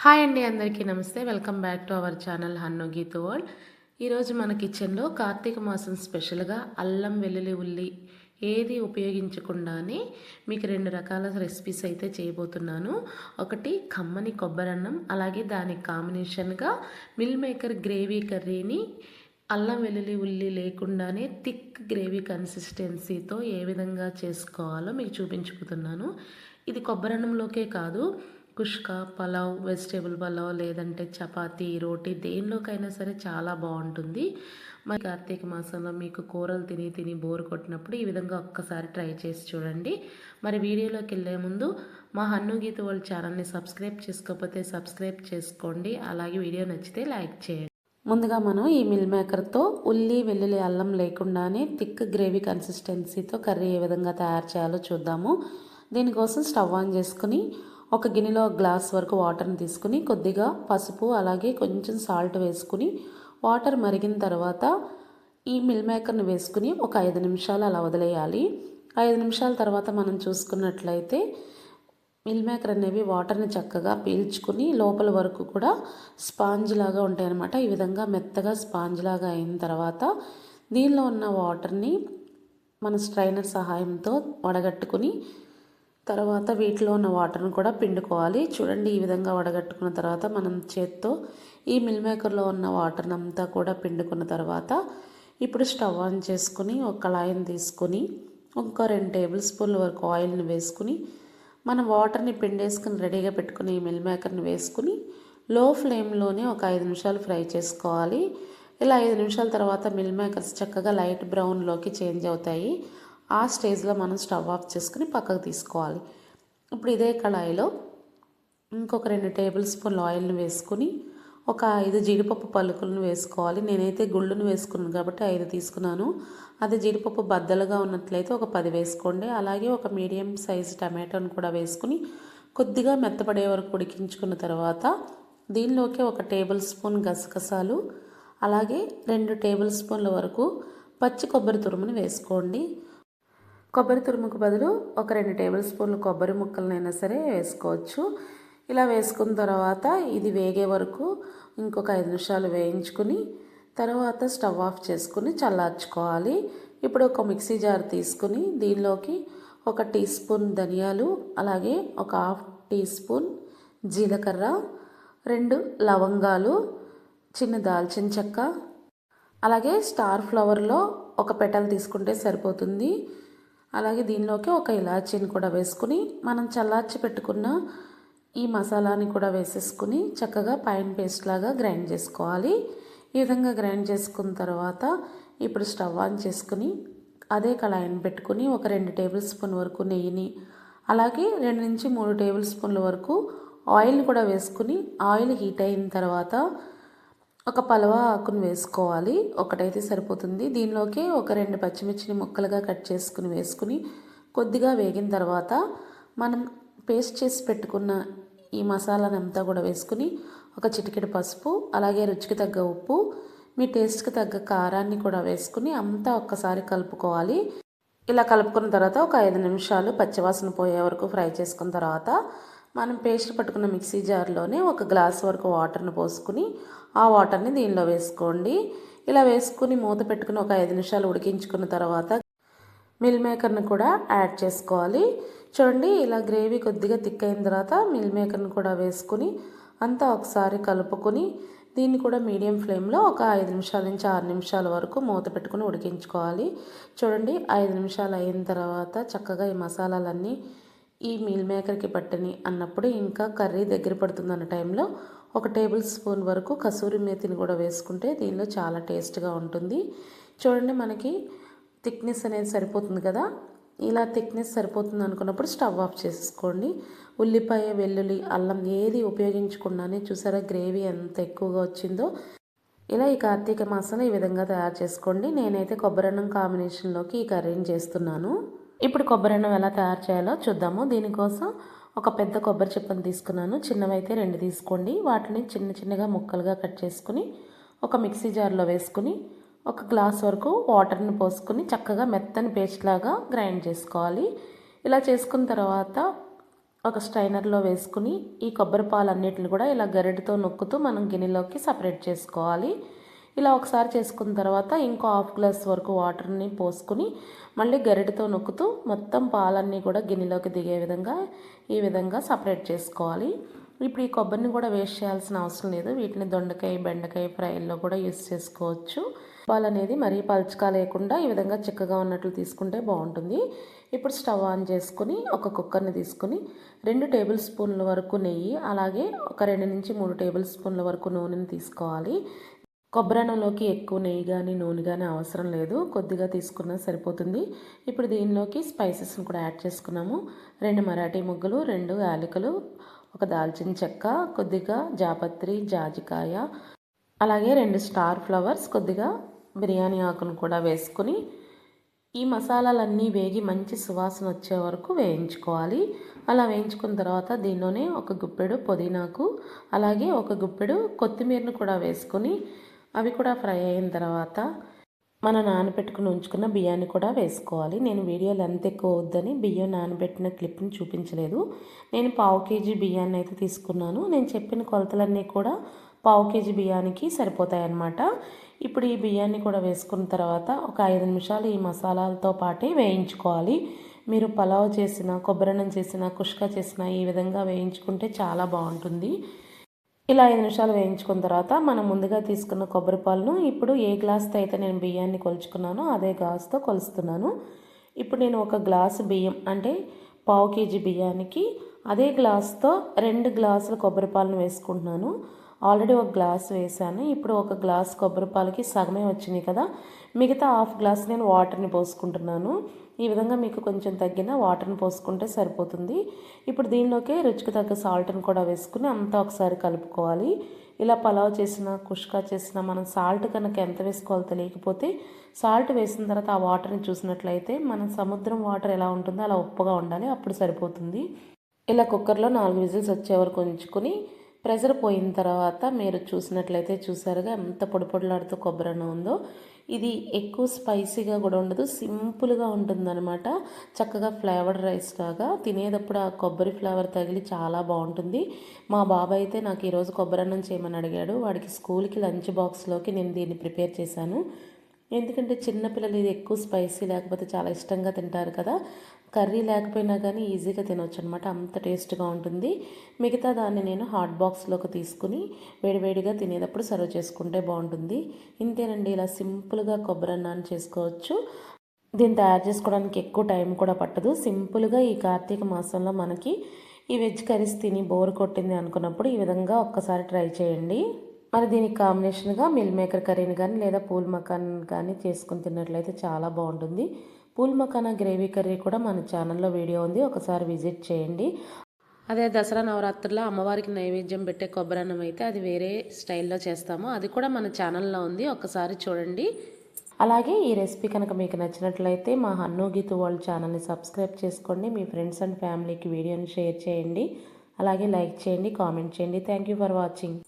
Hi అండి అందరికీ నమస్తే. Welcome back to our channel Hannu Geetha world. ఈరోజు మన కిచెన్లో కార్తీక మాసం స్పెషల్గా అల్లం వెల్లుల్లి ఉల్లి ఏది ఉపయోగించకుండానే మీకు రెండు రకాల రెసిపీస్ అయితే చేయబోతున్నాను. ఒకటి కమ్మని కొబ్బరన్నం అలాగే దానికి కాంబినేషన్గా మిల్ మేకర్ గ్రేవీ కర్రీని అల్లం వెల్లుల్లి ఉల్లి లేకుండానే థిక్ గ్రేవీ కన్సిస్టెన్సీతో ఏ విధంగా చేసుకోవాలో మీకు చూపించుకుతున్నాను ఇది కొబ్బరన్నంలోకే కాదు కుష్క పలావ్ వెజిటేబుల్ పలావ్ లేదంటే చపాతీ రోటీ దేనిలోకైనా సరే చాలా బాగుంటుంది. మరి కార్తీక మాసంలో మీకు కూరలు తిని తిని బోర్ కొట్టినప్పుడు ఈ విధంగా ఒక్కసారి ట్రై చేసి చూడండి. మరి వీడియోలోకి వెళ్ళే ముందు మా హన్ను గీత వాళ్ళ ఛానల్ని సబ్స్క్రైబ్ చేసుకోకపోతే సబ్స్క్రైబ్ చేసుకోండి. అలాగే వీడియో నచ్చితే లైక్ చేయండి. ముందుగా మనం ఈ మిల్ మేకర్తో ఉల్లి వెల్లుల్లి అల్లం లేకుండానే థిక్ గ్రేవీ కన్సిస్టెన్సీతో కర్రీ ఏ విధంగా తయారు చేయాలో చూద్దాము. దీనికోసం స్టవ్ ఆన్ చేసుకుని ఒక గిన్నెలో గ్లాస్ వరకు వాటర్ని తీసుకుని కొద్దిగా పసుపు అలాగే కొంచెం సాల్ట్ వేసుకుని వాటర్ మరిగిన తర్వాత ఈ మిల్ మేకర్ని వేసుకుని ఒక ఐదు నిమిషాలు అలా వదిలేయాలి. ఐదు నిమిషాల తర్వాత మనం చూసుకున్నట్లయితే మిల్ మేకర్ అనేవి వాటర్ని చక్కగా పీల్చుకుని లోపల వరకు కూడా స్పాంజ్ లాగా ఉంటాయి అన్నమాట ఈ విధంగా మెత్తగా స్పాంజ్ లాగా అయిన తర్వాత దీనిలో ఉన్న వాటర్ని మన స్ట్రైనర్ సహాయంతో వడగట్టుకుని తర్వాత వీటిలో ఉన్న వాటర్ను కూడా పిండుకోవాలి. చూడండి ఈ విధంగా వడగట్టుకున్న తర్వాత మనం చేత్తో ఈ మిల్ మేకర్లో ఉన్న వాటర్ని అంతా కూడా పిండుకున్న తర్వాత ఇప్పుడు స్టవ్ ఆన్ చేసుకుని ఒక కళాయిని తీసుకొని ఒక రెండు టేబుల్ స్పూన్ల వరకు ఆయిల్ని వేసుకుని మనం వాటర్ని పిండేసుకుని రెడీగా పెట్టుకుని ఈ మిల్ మేకర్ని వేసుకుని లో ఫ్లేమ్లోనే ఒక ఐదు నిమిషాలు ఫ్రై చేసుకోవాలి. ఇలా ఐదు నిమిషాల తర్వాత మిల్ మేకర్స్ చక్కగా లైట్ బ్రౌన్లోకి చేంజ్ అవుతాయి. ఆ స్టేజ్లో మనం స్టవ్ ఆఫ్ చేసుకుని పక్కకు తీసుకోవాలి. ఇప్పుడు ఇదే కళాయిలో ఇంకొక రెండు టేబుల్ స్పూన్లు ఆయిల్ని వేసుకుని ఒక ఐదు జీడిపప్పు పలుకులను వేసుకోవాలి. నేనైతే గుళ్ళను వేసుకున్నాను కాబట్టి ఐదు తీసుకున్నాను. అదే జీడిపప్పు బద్దలుగా ఉన్నట్లయితే ఒక పది వేసుకోండి. అలాగే ఒక మీడియం సైజు టమాటోను కూడా వేసుకుని కొద్దిగా మెత్తపడే వరకు ఉడికించుకున్న తర్వాత దీనిలోకి ఒక టేబుల్ స్పూన్ గసగసాలు అలాగే రెండు టేబుల్ స్పూన్ల వరకు పచ్చి కొబ్బరి తురుముని వేసుకోండి. కొబ్బరి తురుముకు బదులు ఒక రెండు టేబుల్ స్పూన్లు కొబ్బరి ముక్కలనైనా సరే వేసుకోవచ్చు. ఇలా వేసుకున్న తర్వాత ఇది వేగే వరకు ఇంకొక ఐదు నిమిషాలు వేయించుకుని తర్వాత స్టవ్ ఆఫ్ చేసుకుని చల్లార్చుకోవాలి. ఇప్పుడు ఒక మిక్సీ జార్ తీసుకుని దీనిలోకి ఒక టీ స్పూన్ ధనియాలు అలాగే ఒక హాఫ్ టీ స్పూన్ జీలకర్ర రెండు లవంగాలు చిన్న దాల్చిన చెక్క అలాగే స్టార్ ఫ్లవర్లో ఒక పెటల్ తీసుకుంటే సరిపోతుంది. అలాగే దీనిలోకి ఒక ఇలాచీని కూడా వేసుకుని మనం చల్లార్చి పెట్టుకున్న ఈ మసాలాని కూడా వేసేసుకుని చక్కగా పైన పేస్ట్ లాగా గ్రైండ్ చేసుకోవాలి. ఈ విధంగా గ్రైండ్ చేసుకున్న తర్వాత ఇప్పుడు స్టవ్ ఆన్ చేసుకుని అదే కళాయిని పెట్టుకుని ఒక రెండు టేబుల్ స్పూన్ వరకు నెయ్యిని అలాగే రెండు నుంచి మూడు టేబుల్ స్పూన్ల వరకు ఆయిల్ని కూడా వేసుకుని ఆయిల్ హీట్ అయిన తర్వాత ఒక పలవ ఆకును వేసుకోవాలి. ఒకటైతే సరిపోతుంది. దీనిలోకి ఒక రెండు పచ్చిమిర్చిని ముక్కలుగా కట్ చేసుకుని వేసుకుని కొద్దిగా వేగిన తర్వాత మనం పేస్ట్ చేసి పెట్టుకున్న ఈ మసాలానంతా కూడా వేసుకుని ఒక చిటికెడు పసుపు అలాగే రుచికి తగ్గ ఉప్పు మీ టేస్ట్కి తగ్గ కారాన్ని కూడా వేసుకుని అంతా ఒక్కసారి కలుపుకోవాలి. ఇలా కలుపుకున్న తర్వాత ఒక ఐదు నిమిషాలు పచ్చివాసన పోయే వరకు ఫ్రై చేసుకున్న తర్వాత మనం పేస్ట్ పట్టుకున్న మిక్సీ జార్లోనే ఒక గ్లాస్ వరకు వాటర్ని పోసుకుని ఆ వాటర్ని దీనిలో వేసుకోండి. ఇలా వేసుకుని మూత పెట్టుకుని ఒక ఐదు నిమిషాలు ఉడికించుకున్న తర్వాత మిల్ మేకర్ని కూడా యాడ్ చేసుకోవాలి. చూడండి ఇలా గ్రేవీ కొద్దిగా థిక్ అయిన తర్వాత మిల్ మేకర్ని కూడా వేసుకుని అంతా ఒకసారి కలుపుకొని దీన్ని కూడా మీడియం ఫ్లేమ్లో ఒక ఐదు నిమిషాల నుంచి ఆరు నిమిషాల వరకు మూత పెట్టుకుని ఉడికించుకోవాలి. చూడండి ఐదు నిమిషాలు అయిన తర్వాత చక్కగా ఈ మసాలాలన్నీ ఈ మీల్ మేకర్కి పట్టని అన్నప్పుడు ఇంకా కర్రీ దగ్గర పడుతుంది అన్న టైంలో ఒక టేబుల్ స్పూన్ వరకు కసూరి మేతిని కూడా వేసుకుంటే దీనిలో చాలా టేస్ట్గా ఉంటుంది. చూడండి మనకి థిక్నెస్ అనేది సరిపోతుంది కదా? ఇలా థిక్నెస్ సరిపోతుంది అనుకున్నప్పుడు స్టవ్ ఆఫ్ చేసుకోండి ఉల్లిపాయ వెల్లుల్లి అల్లం ఏది ఉపయోగించకుండానే చూసారా? గ్రేవీ ఎంత ఎక్కువగా వచ్చిందో. ఇలా ఈ కార్తీక మాసంలో ఈ విధంగా తయారు చేసుకోండి. నేనైతే కొబ్బరన్నం కాంబినేషన్లోకి ఈ కర్రీని చేస్తున్నాను. ఇప్పుడు కొబ్బరి అన్నం ఎలా తయారు చేయాలో చూద్దాము. దీనికోసం ఒక పెద్ద కొబ్బరి చిప్పను తీసుకున్నాను. చిన్నవైతే రెండు తీసుకోండి. వాటిని చిన్న చిన్నగా ముక్కలుగా కట్ చేసుకుని ఒక మిక్సీ జార్లో వేసుకుని ఒక గ్లాస్ వరకు వాటర్ని పోసుకుని చక్కగా మెత్తని పేస్ట్ లాగా గ్రైండ్ చేసుకోవాలి. ఇలా చేసుకున్న తర్వాత ఒక స్ట్రైనర్లో వేసుకుని ఈ కొబ్బరి పాలు అన్నిటిని కూడా ఇలా గరిటతో నొక్కుతూ మనం గిన్నెలోకి సపరేట్ చేసుకోవాలి. ఇలా ఒకసారి చేసుకున్న తర్వాత ఇంకో హాఫ్ గ్లాస్ వరకు వాటర్ని పోసుకుని మళ్ళీ గరిటతో నొక్కుతూ మొత్తం పాలన్నీ కూడా గిన్నెలోకి దిగే విధంగా ఈ విధంగా సపరేట్ చేసుకోవాలి. ఇప్పుడు ఈ కొబ్బరిని కూడా వేస్ట్ చేయాల్సిన అవసరం లేదు. వీటిని దొండకాయ బెండకాయ ఫ్రైల్లో కూడా యూస్ చేసుకోవచ్చు. పాలు అనేది మరీ పలుచగా లేకుండా ఈ విధంగా చిక్కగా ఉన్నట్లు తీసుకుంటే బాగుంటుంది. ఇప్పుడు స్టవ్ ఆన్ చేసుకుని ఒక కుక్కర్ని తీసుకుని రెండు టేబుల్ స్పూన్ల వరకు నెయ్యి అలాగే ఒక రెండు నుంచి మూడు టేబుల్ స్పూన్ల వరకు నూనెని తీసుకోవాలి. కొబ్బరన్నంలోకి ఎక్కువ నెయ్యి కానీ నూనె కానీ అవసరం లేదు. కొద్దిగా తీసుకున్నా సరిపోతుంది. ఇప్పుడు దీనిలోకి స్పైసెస్ని కూడా యాడ్ చేసుకున్నాము. రెండు మరాఠీ ముగ్గులు రెండు యాలకులు ఒక దాల్చిన చెక్క కొద్దిగా జాపత్రి జాజికాయ అలాగే రెండు స్టార్ ఫ్లవర్స్ కొద్దిగా బిర్యానీ ఆకును కూడా వేసుకుని ఈ మసాలాలన్నీ వేగి మంచి సువాసన వచ్చే వరకు వేయించుకోవాలి. అలా వేయించుకున్న తర్వాత దీనిలోనే ఒక గుప్పెడు పుదీనాకు అలాగే ఒక గుప్పెడు కొత్తిమీరను కూడా వేసుకొని అవి కూడా ఫ్రై అయిన తర్వాత మన నానబెట్టుకుని ఉంచుకున్న బియ్యాన్ని కూడా వేసుకోవాలి. నేను వీడియోలు ఎంత ఎక్కువ వద్దని బియ్యం నానబెట్టిన క్లిప్ని చూపించలేదు. నేను పావు కేజీ బియ్యాన్ని అయితే తీసుకున్నాను. నేను చెప్పిన కొలతలన్నీ కూడా పావు కేజీ బియ్యానికి సరిపోతాయన్నమాట. ఇప్పుడు ఈ బియ్యాన్ని కూడా వేసుకున్న తర్వాత ఒక ఐదు నిమిషాలు ఈ మసాలాలతో పాటే వేయించుకోవాలి. మీరు పలావ్ చేసిన కొబ్బరన్నం చేసిన కుష్క చేసిన ఈ విధంగా వేయించుకుంటే చాలా బాగుంటుంది. ఇలా ఐదు నిమిషాలు వేయించుకున్న తర్వాత మనం ముందుగా తీసుకున్న కొబ్బరి పాలను ఇప్పుడు ఏ గ్లాస్తో అయితే నేను బియ్యాన్ని కొలుచుకున్నానో అదే గ్లాస్తో కొలుస్తున్నాను. ఇప్పుడు నేను ఒక గ్లాసు బియ్యం అంటే పావు కేజీ బియ్యానికి అదే గ్లాస్తో రెండు గ్లాసుల కొబ్బరి పాలను వేసుకుంటున్నాను. ఆల్రెడీ ఒక గ్లాస్ వేసాను ఇప్పుడు ఒక గ్లాస్ కొబ్బరి పాలకి సగమే వచ్చినాయి కదా. మిగతా హాఫ్ గ్లాస్ నేను వాటర్ని పోసుకుంటున్నాను. ఈ విధంగా మీకు కొంచెం తగ్గిన వాటర్ని పోసుకుంటే సరిపోతుంది. ఇప్పుడు దీనిలోకి రుచికి తగ్గ సాల్ట్ని కూడా వేసుకుని అంతా ఒకసారి కలుపుకోవాలి. ఇలా పలావ్ చేసిన కుష్కా చేసిన మనం సాల్ట్ కనుక ఎంత వేసుకోవాలో తెలియకపోతే సాల్ట్ వేసిన తర్వాత ఆ వాటర్ని చూసినట్లయితే మనం సముద్రం వాటర్ ఎలా ఉంటుందో అలా ఉప్పుగా ఉండాలి అప్పుడు సరిపోతుంది. ఇలా కుక్కర్లో నాలుగు విజిల్స్ వచ్చే వరకు ఉంచుకొని ప్రెషర్ పోయిన తర్వాత మీరు చూసినట్లయితే చూసారుగా ఎంత పొడిపొడలాడుతూ కొబ్బరి అన్నం ఉందో. ఇది ఎక్కువ స్పైసీగా కూడా ఉండదు సింపుల్గా ఉంటుందన్నమాట. చక్కగా ఫ్లేవర్డ్ రైస్ లాగా తినేటప్పుడు ఆ కొబ్బరి ఫ్లేవర్ తగిలి చాలా బాగుంటుంది. మా బాబాయ్ అయితే నాకు ఈరోజు కొబ్బరి అన్నం చేయమని అడిగాడు. వాడికి స్కూల్కి లంచ్ బాక్స్లోకి నేను దీన్ని ప్రిపేర్ చేశాను. ఎందుకంటే చిన్నపిల్లలు ఇది ఎక్కువ స్పైసీ లేకపోతే చాలా ఇష్టంగా తింటారు కదా. కర్రీ లేకపోయినా కానీ ఈజీగా తినవచ్చు అనమాట అంత టేస్ట్గా ఉంటుంది. మిగతా దాన్ని నేను హాట్ బాక్స్లోకి తీసుకుని వేడివేడిగా తినేటప్పుడు సర్వ్ చేసుకుంటే బాగుంటుంది. ఇంతేనండి ఇలా సింపుల్గా కొబ్బరి అన్నాన్ని చేసుకోవచ్చు. దీన్ని తయారు చేసుకోవడానికి ఎక్కువ టైం కూడా పట్టదు. సింపుల్గా ఈ కార్తీక మాసంలో మనకి ఈ వెజ్ కర్రీస్ తిని బోర్ కొట్టింది అనుకున్నప్పుడు ఈ విధంగా ఒక్కసారి ట్రై చేయండి. మరి దీనికి కాంబినేషన్గా మిల్ మేకర్ కర్రీని కానీ లేదా పూల్ మకాన్ కానీ చేసుకుని తిన్నట్లయితే చాలా బాగుంటుంది. పూల్ మకానా గ్రేవీ కర్రీ కూడా మన ఛానల్లో వీడియో ఉంది ఒకసారి విజిట్ చేయండి. అదే దసరా నవరాత్రుల్లో అమ్మవారికి నైవేద్యం పెట్టే కొబ్బరన్నం అయితే అది వేరే స్టైల్లో చేస్తాము. అది కూడా మన ఛానల్లో ఉంది ఒకసారి చూడండి. అలాగే ఈ రెసిపీ కనుక మీకు నచ్చినట్లయితే మా హన్ను గీతు వాళ్ళ ఛానల్ని సబ్స్క్రైబ్ చేసుకోండి మీ ఫ్రెండ్స్ అండ్ ఫ్యామిలీకి వీడియోని షేర్ చేయండి. అలాగే లైక్ చేయండి కామెంట్ చేయండి. Thank you for watching